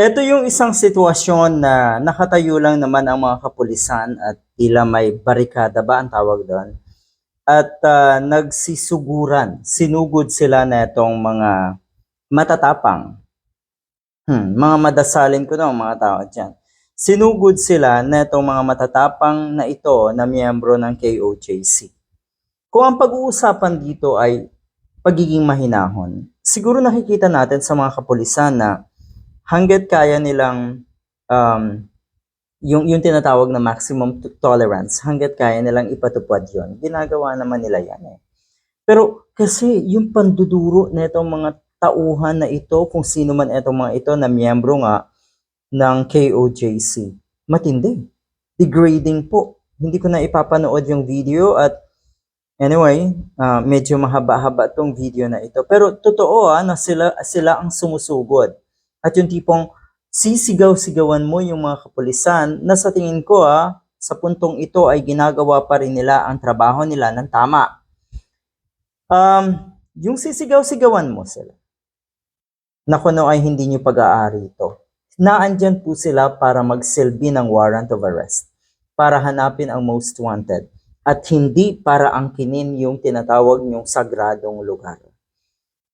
Ito yung isang sitwasyon na nakatayo lang naman ang mga kapulisan at tila may barikada ba ang tawag doon. At ah, nagsisuguran, sinugod sila na itong mga matatapang. Hmm, mga madasalin ko na mga tao dyan. Sinugod sila na itong mga matatapang na ito na miyembro ng KOJC. Kung ang pag-uusapan dito ay pagiging mahinahon, siguro nakikita natin sa mga kapulisan na hanggat kaya nilang um, yung, yung tinatawag na maximum to- tolerance, hanggat kaya nilang ipatupad yon ginagawa naman nila yan eh. Pero kasi yung panduduro na itong mga tauhan na ito, kung sino man itong mga ito na miyembro nga ng KOJC, matindi. Degrading po. Hindi ko na ipapanood yung video at anyway, ah, medyo mahaba-haba tong video na ito. Pero totoo ah, na sila, sila ang sumusugod. At yung tipong sisigaw-sigawan mo yung mga kapulisan na sa tingin ko ah, sa puntong ito ay ginagawa pa rin nila ang trabaho nila ng tama. Um, yung sisigaw-sigawan mo sila, na kuno ay hindi nyo pag-aari ito. Naandyan po sila para magsilbi ng warrant of arrest, para hanapin ang most wanted, at hindi para angkinin yung tinatawag yung sagradong lugar.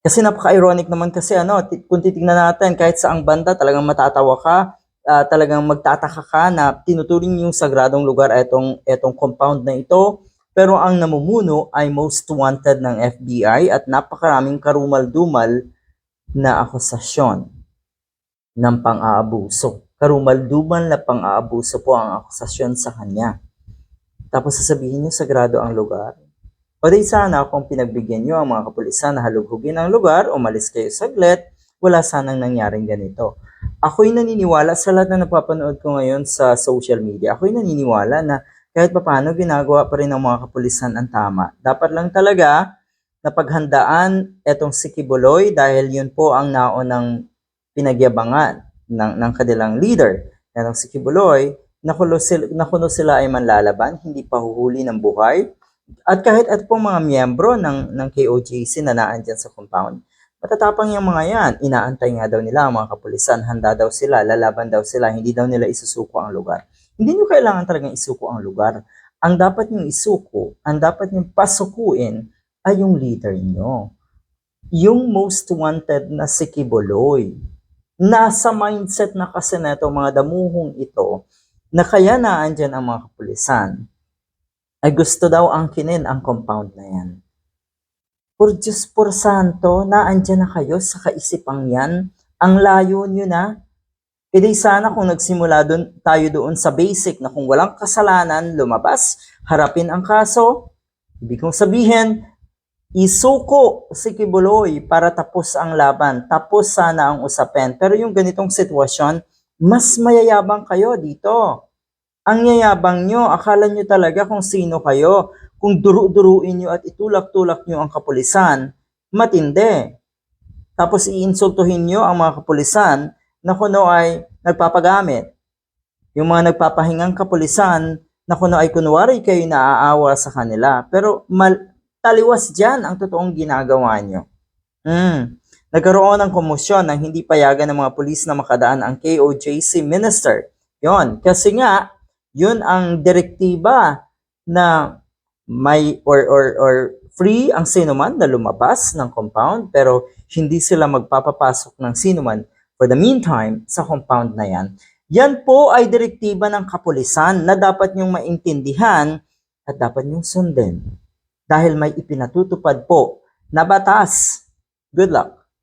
Kasi napaka-ironic naman kasi ano, kung titingnan natin kahit sa ang banda talagang matatawa ka, ah, talagang magtataka ka na tinuturing yung sagradong lugar etong etong compound na ito, pero ang namumuno ay most wanted ng FBI at napakaraming karumal-dumal na akusasyon ng pang-aabuso. Karumal-dumal na pang-aabuso po ang akusasyon sa kanya. Tapos sasabihin niyo sagrado ang lugar. O di sana kung pinagbigyan niyo ang mga kapulisan na halughugin ang lugar, umalis kayo saglit, wala sanang nangyaring ganito. Ako'y naniniwala sa lahat na napapanood ko ngayon sa social media, ako'y naniniwala na kahit papano ginagawa pa rin ng mga kapulisan ang tama. Dapat lang talaga na paghandaan etong si Kibuloy dahil yun po ang naunang pinagyabangan ng, ng kanilang leader. Etong si Kibuloy, nakulo sila, nakuno sila ay manlalaban, hindi pa huhuli ng buhay. At kahit at pong mga miyembro ng, ng KOJC na naandyan sa compound, matatapang yung mga yan. Inaantay nga daw nila ang mga kapulisan, handa daw sila, lalaban daw sila, hindi daw nila isusuko ang lugar. Hindi nyo kailangan talagang isuko ang lugar. Ang dapat nyo isuko, ang dapat nyo pasukuin ay yung leader nyo. Yung most wanted na si Kiboloy. Nasa mindset na kasi itong mga damuhong ito na kaya naandyan ang mga kapulisan ay gusto daw angkinin ang compound na yan. Por Diyos por Santo, naandyan na kayo sa kaisipang yan. Ang layo nyo na. E di sana kung nagsimula dun, tayo doon sa basic na kung walang kasalanan, lumabas, harapin ang kaso. Ibig kong sabihin, isuko si Kibuloy para tapos ang laban. Tapos sana ang usapin. Pero yung ganitong sitwasyon, mas mayayabang kayo dito. Ang yayabang nyo, akala nyo talaga kung sino kayo. Kung duru-duruin nyo at itulak-tulak nyo ang kapulisan, matindi. Tapos iinsultuhin nyo ang mga kapulisan na kuno ay nagpapagamit. Yung mga nagpapahingang kapulisan na kuno ay kunwari kayo naaawa sa kanila. Pero mal taliwas dyan ang totoong ginagawa nyo. Mm. Nagkaroon ng komosyon nang hindi payagan ng mga pulis na makadaan ang KOJC minister. Yon, kasi nga, yun ang direktiba na may or or or free ang sinuman na lumabas ng compound pero hindi sila magpapapasok ng sinuman for the meantime sa compound na yan. Yan po ay direktiba ng kapulisan na dapat niyong maintindihan at dapat niyong sundin dahil may ipinatutupad po na batas. Good luck.